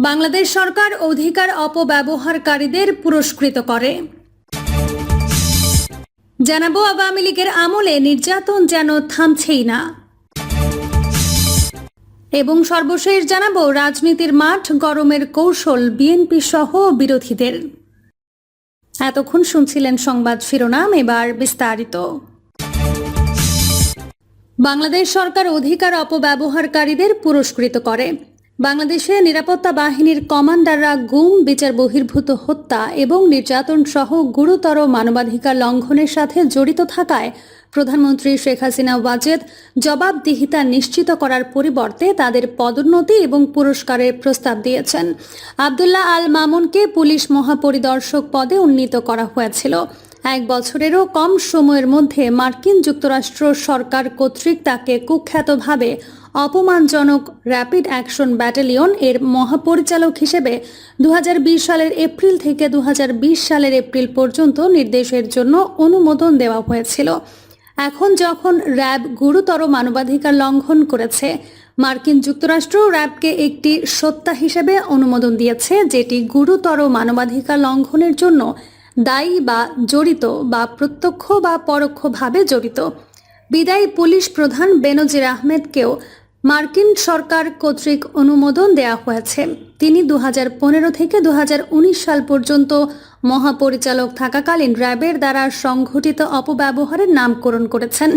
বাংলাদেশ সরকার অধিকার অপব্যবহারকারীদের পুরস্কৃত করে। জানাব আওয়ামী লীগের আমলে নির্যাতন যেন থামছেই না। এবং সর্বশেষ জানাব রাজনীতির মাঠ গরমের কৌশল বিএনপি সহ বিরোধীদের। এতক্ষণ শুনছিলেন সংবাদ শিরোনাম, এবার বিস্তারিত। বাংলাদেশ সরকার অধিকার অপব্যবহারকারীদের পুরস্কৃত করে। বাংলাদেশে নিরাপত্তা বাহিনীর কমান্ডাররা গুম, বিচার বহির্ভূত হত্যা এবং নির্যাতন সহ গুরুতর মানবাধিকার লঙ্ঘনের সাথে জড়িত থাকায় প্রধানমন্ত্রী শেখ হাসিনা ওয়াজেদ জবাবদিহিতা নিশ্চিত করার পরিবর্তে তাদের পদোন্নতি এবং পুরস্কারের প্রস্তাব দিয়েছেন। আবদুল্লাহ আল মামুনকে পুলিশ মহাপরিদর্শক পদে উন্নীত করা হয়েছিল। এক বছরেরও কম সময়ের মধ্যে মার্কিন যুক্তরাষ্ট্র সরকার কর্তৃক তাকে কুখ্যাতভাবে অপমানজনক র্যাপিড অ্যাকশন ব্যাটালিয়ন এর মহাপরিচালক হিসেবে দু হাজার বিশ সালের এপ্রিল থেকে দু হাজার বিশ সালের এপ্রিল পর্যন্ত নির্দেশের জন্য অনুমোদন দেওয়া হয়েছিল। এখন যখন র্যাব গুরুতর মানবাধিকার লঙ্ঘন করেছে, মার্কিন যুক্তরাষ্ট্র র্যাবকে একটি সত্তা হিসেবে অনুমোদন দিয়েছে, যেটি গুরুতর মানবাধিকার লঙ্ঘনের জন্য দায়ী বা জড়িত বা প্রত্যক্ষ বা পরোক্ষভাবে জড়িত। বিদায়ী পুলিশ প্রধান বেনজির আহমেদকেও মার্কিন সরকার কর্তৃক অনুমোদন দেওয়া হয়েছে। তিনি দুহাজার পনেরো থেকে দুহাজার উনিশ সাল পর্যন্ত মহাপরিচালক থাকাকালীন র্যাবের দ্বারা সংঘটিত অপব্যবহারের নামকরণ করেছেন।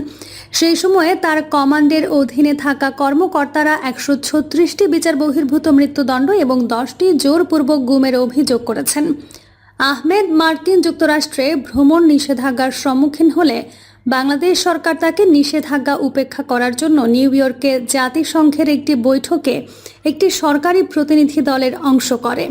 সেই সময়ে তার কমান্ডের অধীনে থাকা কর্মকর্তারা একশো ছত্রিশটি বিচার বহির্ভূত মৃত্যুদণ্ড এবং দশটি জোরপূর্বক গুমের অভিযোগ করেছেন। আহমেদ মার্কিন যুক্তরাষ্ট্রে ভ্রমণ নিষেধাজ্ঞার সম্মুখীন হলে বাংলাদেশ সরকার তাকে নিষেধাজ্ঞা উপেক্ষা করার জন্য নিউ ইয়র্কে জাতিসংঘের একটি বৈঠকে একটি সরকারি প্রতিনিধি দলের অংশ করে।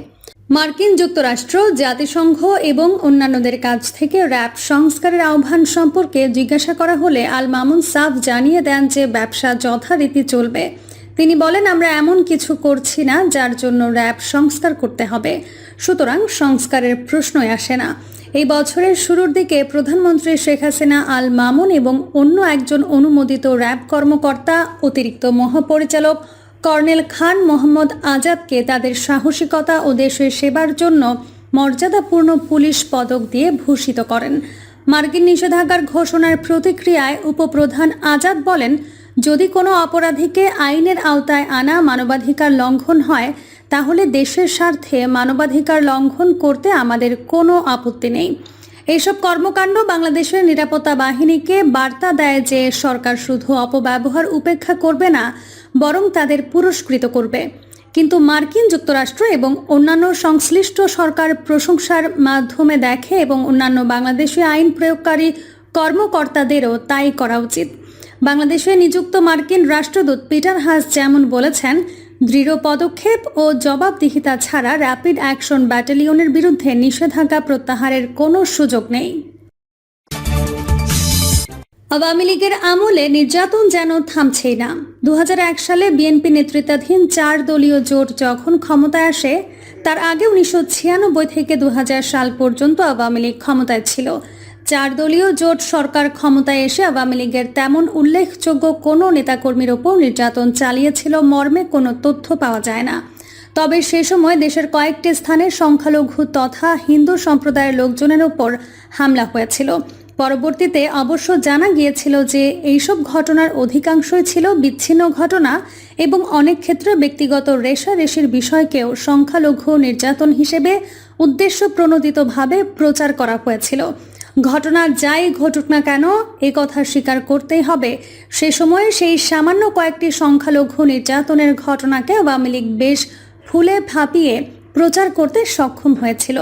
মার্কিন যুক্তরাষ্ট্র, জাতিসংঘ এবং অন্যান্যদের কাছ থেকে র্যাব সংস্কারের আহ্বান সম্পর্কে জিজ্ঞাসা করা হলে আল মামুন সাফ জানিয়ে দেন যে ব্যবসা যথারীতি চলবে। তিনি বলেন, আমরা এমন কিছু করছি না যার জন্য র্যাব সংস্কার করতে হবে। সুতরাং সংস্কারের প্রশ্নই আসে না। এই বছরের শুরুর দিকে প্রধানমন্ত্রী শেখ হাসিনা, আল মামুন এবং অন্য একজন অনুমোদিত র্যাব কর্মকর্তা, অতিরিক্ত মহাপরিচালক কর্নেল খান মোহাম্মদ আজাদকে তাদের সাহসিকতা ও দেশের সেবার জন্য মর্যাদাপূর্ণ পুলিশ পদক দিয়ে ভূষিত করেন। মার্কিন নিষেধাজ্ঞার ঘোষণার প্রতিক্রিয়ায় উপপ্রধান আজাদ বলেন, যদি কোনো অপরাধীকে আইনের আওতায় আনা মানবাধিকার লঙ্ঘন হয় তাহলে দেশের স্বার্থে মানবাধিকার লঙ্ঘন করতে আমাদের কোনো আপত্তি নেই। এইসব কর্মকাণ্ড বাংলাদেশের নিরাপত্তা বাহিনীকে বার্তা দেয় যে সরকার শুধু অপব্যবহার উপেক্ষা করবে না, বরং তাদের পুরস্কৃত করবে। কিন্তু মার্কিন যুক্তরাষ্ট্র এবং অন্যান্য সংশ্লিষ্ট সরকার প্রশংসার মাধ্যমে দেখে এবং অন্যান্য বাংলাদেশি আইন প্রয়োগকারী কর্মকর্তাদেরও তাই করা উচিত। বাংলাদেশে নিযুক্ত মার্কিন রাষ্ট্রদূত পিটার হাস যেমন বলেছেন দৃঢ় পদক্ষেপ ও জবাবদিহিতা ছাড়া র্যাপিড অ্যাকশন ব্যাটালিয়নের বিরুদ্ধে নিষেধাজ্ঞা প্রত্যাহারের কোনো সুযোগ নেই। আওয়ামী লীগের আমলে নির্যাতন যেন থামছেই না। দু হাজার এক সালে বিএনপি নেতৃত্বাধীন চার দলীয় জোট যখন ক্ষমতায় আসে, তার আগে উনিশশো ছিয়ানব্বই থেকে দু হাজার সাল পর্যন্ত আওয়ামী লীগ ক্ষমতায় ছিল। চার দলীয় জোট সরকার ক্ষমতায় এসে আওয়ামী লীগের তেমন উল্লেখযোগ্য কোনো নেতাকর্মীর ওপর নির্যাতন চালিয়েছিল মর্মে কোনো তথ্য পাওয়া যায় না। তবে সে সময় দেশের কয়েকটি স্থানে সংখ্যালঘু তথা হিন্দু সম্প্রদায়ের লোকজনের ওপর হামলা হয়েছিল। পরবর্তীতে অবশ্য জানা গিয়েছিল যে এইসব ঘটনার অধিকাংশই ছিল বিচ্ছিন্ন ঘটনা এবং অনেক ক্ষেত্রে ব্যক্তিগত রেশারেশির বিষয়কেও সংখ্যালঘু নির্যাতন হিসেবে উদ্দেশ্য প্রণোদিতভাবে প্রচার করা হয়েছিল। ঘটনা যাই ঘটুক না কেন, এ কথা স্বীকার করতেই হবে। সে সময়ে সেই সামান্য কয়েকটি সংখ্যালঘু নির্যাতনের ঘটনাকে আওয়ামী লীগ বেশ ফুলে ফাঁপিয়ে প্রচার করতে সক্ষম হয়েছিল।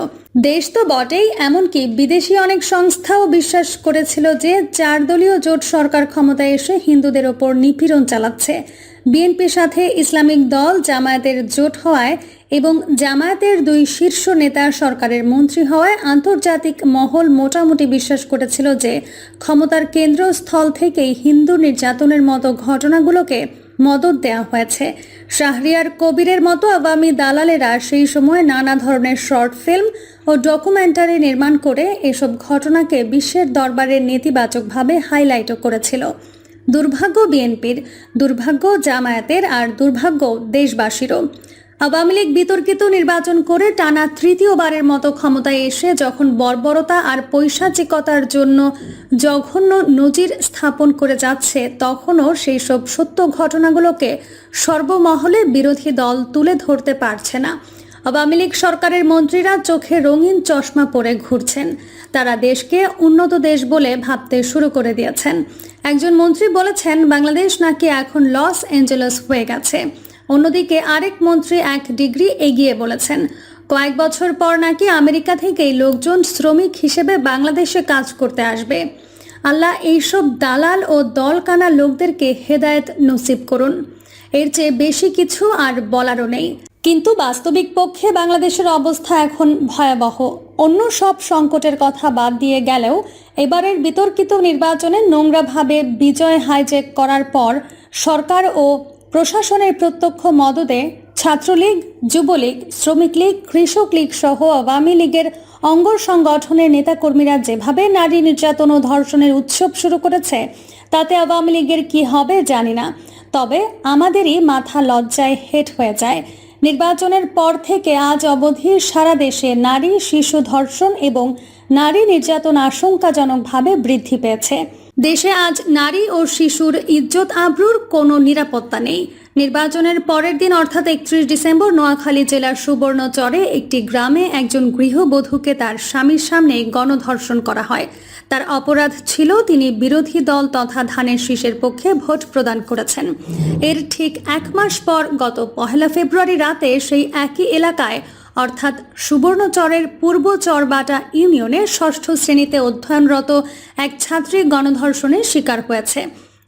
দেশ তো বটেই, এমনকি বিদেশি অনেক সংস্থাও বিশ্বাস করেছিল যে চার দলীয় জোট সরকার ক্ষমতায় এসে হিন্দুদের ওপর নিপীড়ন চালাচ্ছে। বিএনপির সাথে ইসলামিক দল জামায়াতের জোট হওয়ায় এবং জামায়াতের দুই শীর্ষ নেতা সরকারের মন্ত্রী হওয়ায় আন্তর্জাতিক মহল মোটামুটি বিশ্বাস করেছিল যে ক্ষমতার কেন্দ্রস্থল থেকেই হিন্দু নির্যাতনের মতো ঘটনাগুলোকে মদত দেওয়া হয়েছে। শাহরিয়ার কবিরের মতো আগামী দালালেরা সেই সময় নানা ধরনের শর্ট ফিল্ম ও ডকুমেন্টারি নির্মাণ করে এসব ঘটনাকে বিশ্বের দরবারে নেতিবাচকভাবে হাইলাইটও করেছিল। দুর্ভাগ্য বিএনপির, দুর্ভাগ্য জামায়াতের আর দুর্ভাগ্য দেশবাসীরও। আওয়ামী লীগ বিতর্কিত নির্বাচন করে টানা তৃতীয়বারের মতো ক্ষমতায় এসে যখন বর্বরতা আর পৈশাচিকতার জন্য জঘন্য নজির স্থাপন করে যাচ্ছে, তখনও সেই সব সত্য ঘটনাগুলোকে সর্বমহলে বিরোধী দল তুলে ধরতে পারছে না। আওয়ামী লীগ সরকারের মন্ত্রীরা চোখে রঙিন চশমা পরে ঘুরছেন। তারা দেশকে উন্নত দেশ বলে ভাবতে শুরু করে দিয়েছেন। একজন মন্ত্রী বলেছেন, বাংলাদেশ নাকি এখন লস অ্যাঞ্জেলস হয়ে গেছে। অন্যদিকে আরেক মন্ত্রী এক ডিগ্রি এগিয়ে বলেছেন, কয়েক বছর পর নাকি আমেরিকা থেকেই লোকজন শ্রমিক হিসেবে বাংলাদেশে কাজ করতে আসবে। আল্লাহ এইসব দালাল ও দলকানা লোকদেরকে হেদায়েত নসিব করুন। এর চেয়ে বেশি কিছু আর বলারও নেই। কিন্তু বাস্তবিক পক্ষে বাংলাদেশের অবস্থা এখন ভয়াবহ। অন্য সব সংকটের কথা বাদ দিয়ে গেলেও এবারের বিতর্কিত নির্বাচনে নোংরাভাবে বিজয় হাইজেক করার পর সরকার ও প্রশাসনের প্রত্যক্ষ মদদে ছাত্রলীগ, যুবলীগ শ্রমিক লীগ কৃষক লীগ সহ আওয়ামী লীগের অঙ্গ সংগঠনের নেতাকর্মীরা যেভাবে নারী নির্যাতন ও ধর্ষণের উৎসব শুরু করেছে, তাতে আওয়ামী লীগের কি হবে জানি না। তবে আমাদেরই মাথা লজ্জায় হেট হয়ে যায়। নির্বাচনের পর থেকে আজ অবধি সারা দেশে নারী, শিশু ধর্ষণ এবং নারী নির্যাতন আশঙ্কাজনকভাবে বৃদ্ধি পেয়েছে। দেশে আজ নারী ও শিশুর ইজ্জত আবরুর কোনো নিরাপত্তা নেই। নির্বাচনের পরের দিন অর্থাৎ একত্রিশ ডিসেম্বর নোয়াখালী জেলার সুবর্ণচরে একটি গ্রামে একজন গৃহবধূকে তার স্বামীর সামনে গণধর্ষণ করা হয়। তার অপরাধ ছিল তিনি বিরোধী দল তথা ধানের শীষের পক্ষে ভোট প্রদান করেছেন। এর ঠিক এক মাস পর গত পহেলা ফেব্রুয়ারি রাতে সেই একই এলাকায় অর্থাৎ সুবর্ণচরের পূর্ব চরবাটা ইউনিয়নে ষষ্ঠ শ্রেণীতে অধ্যয়নরত এক ছাত্রী গণধর্ষণের শিকার হয়েছে।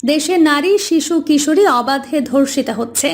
দেশে নারী, শিশু, কিশোরী অবাধে ধর্ষিত হচ্ছে।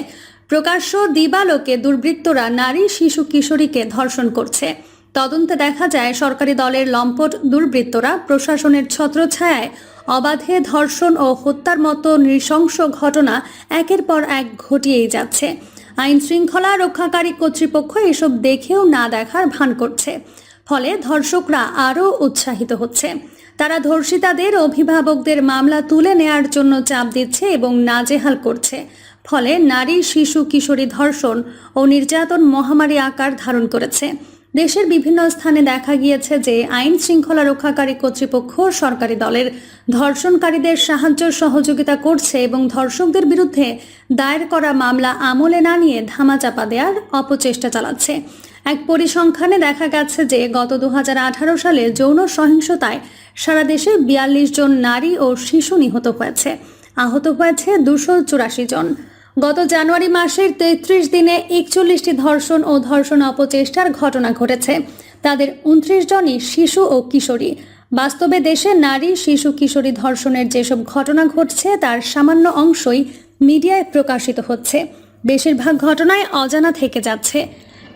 প্রকাশ্য দিবালোকে দুর্বৃত্তরা নারী, শিশু, কিশোরীকে ধর্ষণ করছে। তদন্তে দেখা যায়, সরকারি দলের লম্পট দুর্বৃত্তরা প্রশাসনের ছত্রছায়ায় অবাধে ধর্ষণ ও হত্যার মতো নৃশংস ঘটনা একের পর এক ঘটিয়েই যাচ্ছে। আইন শৃঙ্খলা রক্ষাকারী কর্তৃপক্ষ এসব দেখেও না দেখার ভান করছে। ফলে ধর্ষকরা আরও উৎসাহিত হচ্ছে। তারা ধর্ষিতাদের অভিভাবকদের মামলা তুলে নেয়ার জন্য চাপ দিচ্ছে এবং নাজেহাল করছে। ফলে নারী, শিশু, কিশোরী ধর্ষণ ও নির্যাতন মহামারী আকার ধারণ করেছে। দেশের বিভিন্ন স্থানে দেখা গিয়েছে যে আইন শৃঙ্খলা রক্ষাকারী কর্তৃপক্ষ সরকারি দলের ধর্ষণকারীদের সাহায্য সহযোগিতা করছে এবং ধর্ষকদের বিরুদ্ধে দায়ের করা মামলা আমলে না নিয়ে ধামাচাপা দেওয়ার অপচেষ্টা চালাচ্ছে। এক পরিসংখ্যানে দেখা গেছে যে গত দু হাজার আঠারো সালে যৌন সহিংসতায় সারা দেশে বিয়াল্লিশ জন নারী ও শিশু নিহত হয়েছে। আহত হয়েছে দুশো চুরাশি জন। গত জানুয়ারি মাসের তেত্রিশ দিনে একচল্লিশটি ধর্ষণ ও ধর্ষণ অপচেষ্টার ঘটনা ঘটেছে। তাদের উনত্রিশ জনই শিশু ও কিশোরী। বাস্তবে দেশে নারী, শিশু, কিশোরী ধর্ষণের যেসব ঘটনা ঘটছে, তার সামান্য অংশই মিডিয়ায় প্রকাশিত হচ্ছে। বেশিরভাগ ঘটনায় অজানা থেকে যাচ্ছে।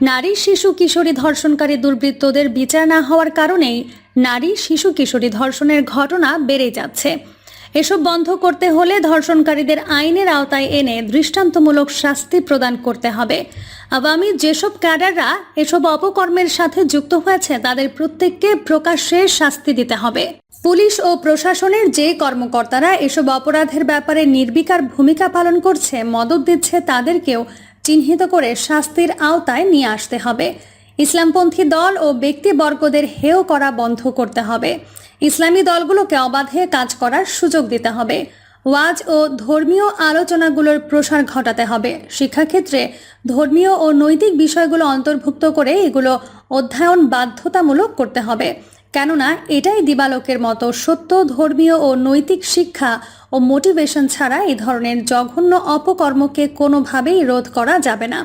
নারী, শিশু, কিশোরী ধর্ষণকারী দুর্বৃত্তদের বিচার না হওয়ার কারণেই নারী, শিশু, কিশোরী ধর্ষণের ঘটনা বেড়ে যাচ্ছে। এসব বন্ধ করতে হলে ধর্ষণকারীদের আইনের আওতায় এনে দৃষ্টান্তমূলক শাস্তি প্রদান করতে হবে। আওয়ামী যেসব ক্যাডাররা এসব অপকর্মের সাথে যুক্ত হয়েছে, তাদের প্রত্যেককে প্রকাশ্যে শাস্তি দিতে হবে। পুলিশ ও প্রশাসনের যে কর্মকর্তারা এসব অপরাধের ব্যাপারে নির্বিকার ভূমিকা পালন করছে, মদত দিচ্ছে, তাদেরকেও চিহ্নিত করে শাস্তির আওতায় নিয়ে আসতে হবে। ইসলামপন্থী দল ও ব্যক্তিবর্গদের হেয় করা বন্ধ করতে হবে। ইসলামী দলগুলোকে অবাধে কাজ করার সুযোগ দিতে হবে। ওয়াজ ও ধর্মীয় আলোচনাগুলোর প্রসার ঘটাতে হবে। শিক্ষাক্ষেত্রে ধর্মীয় ও নৈতিক বিষয়গুলো অন্তর্ভুক্ত করে এগুলো অধ্যয়ন বাধ্যতামূলক করতে হবে। কেননা, এটাই দিবালোকের মতো সত্য, ধর্মীয় ও নৈতিক শিক্ষা ও মোটিভেশন ছাড়া এই ধরনের জঘন্য অপকর্মকে কোনোভাবেই রোধ করা যাবে না।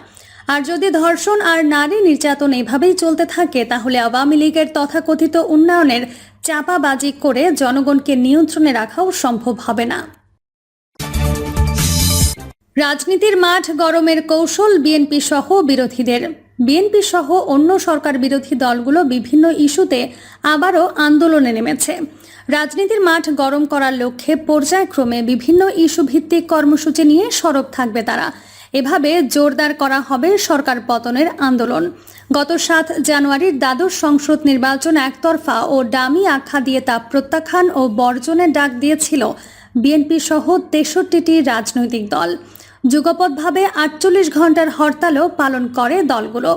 আর যদি ধর্ষণ আর নারী নির্যাতন এভাবেই চলতে থাকে, তাহলে আওয়ামী লীগের তথাকথিত উন্নয়নের চাপাবাজি করে জনগণকে নিয়ন্ত্রণে রাখাও সম্ভব হবে না। রাজনীতির মাঠ গরমের কৌশল বিএনপি সহ বিরোধীদের। বিএনপি সহ অন্য সরকার বিরোধী দলগুলো বিভিন্ন ইস্যুতে আবারও আন্দোলনে নেমেছে। রাজনীতির মাঠ গরম করার লক্ষ্যে পর্যায়ক্রমে বিভিন্ন ইস্যু ভিত্তিক কর্মসূচি নিয়ে সরব থাকবে তারা। এভাবে জোরদার করা হবে সরকার পতনের আন্দোলন। গত সাত জানুয়ারির দ্বাদশ সংসদ নির্বাচন একতরফা ও ডামি আখ্যা দিয়ে তা প্রত্যাখ্যান ও বর্জনের ডাক দিয়েছিল বিএনপি সহ তেষট্টিটি রাজনৈতিক দল। যুগপৎভাবে আটচল্লিশ ঘণ্টার হরতালও পালন করে দলগুলো।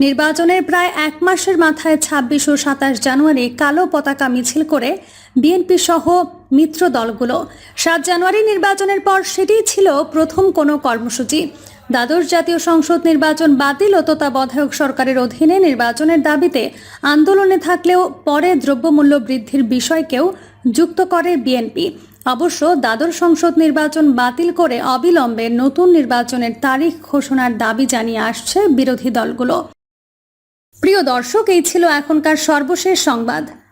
নির্বাচনের প্রায় এক মাসের মাথায় ছাব্বিশ ও সাতাশ জানুয়ারি কালো পতাকা মিছিল করে বিএনপি সহ মিত্র দলগুলো। সাত জানুয়ারি নির্বাচনের পর সেটিই ছিল প্রথম কোনো কর্মসূচি। দ্বাদশ জাতীয় সংসদ নির্বাচন বাতিল ও তত্ত্বাবধায়ক সরকারের অধীনে নির্বাচনের দাবিতে আন্দোলনে থাকলেও পরে দ্রব্যমূল্য বৃদ্ধির বিষয়কেও যুক্ত করে বিএনপি। অবশ্য দ্বাদশ সংসদ নির্বাচন বাতিল করে অবিলম্বে নতুন নির্বাচনের তারিখ ঘোষণার দাবি জানিয়ে আসছে বিরোধী দলগুলো। প্রিয় দর্শক, এই ছিল এখনকার সর্বশেষ সংবাদ।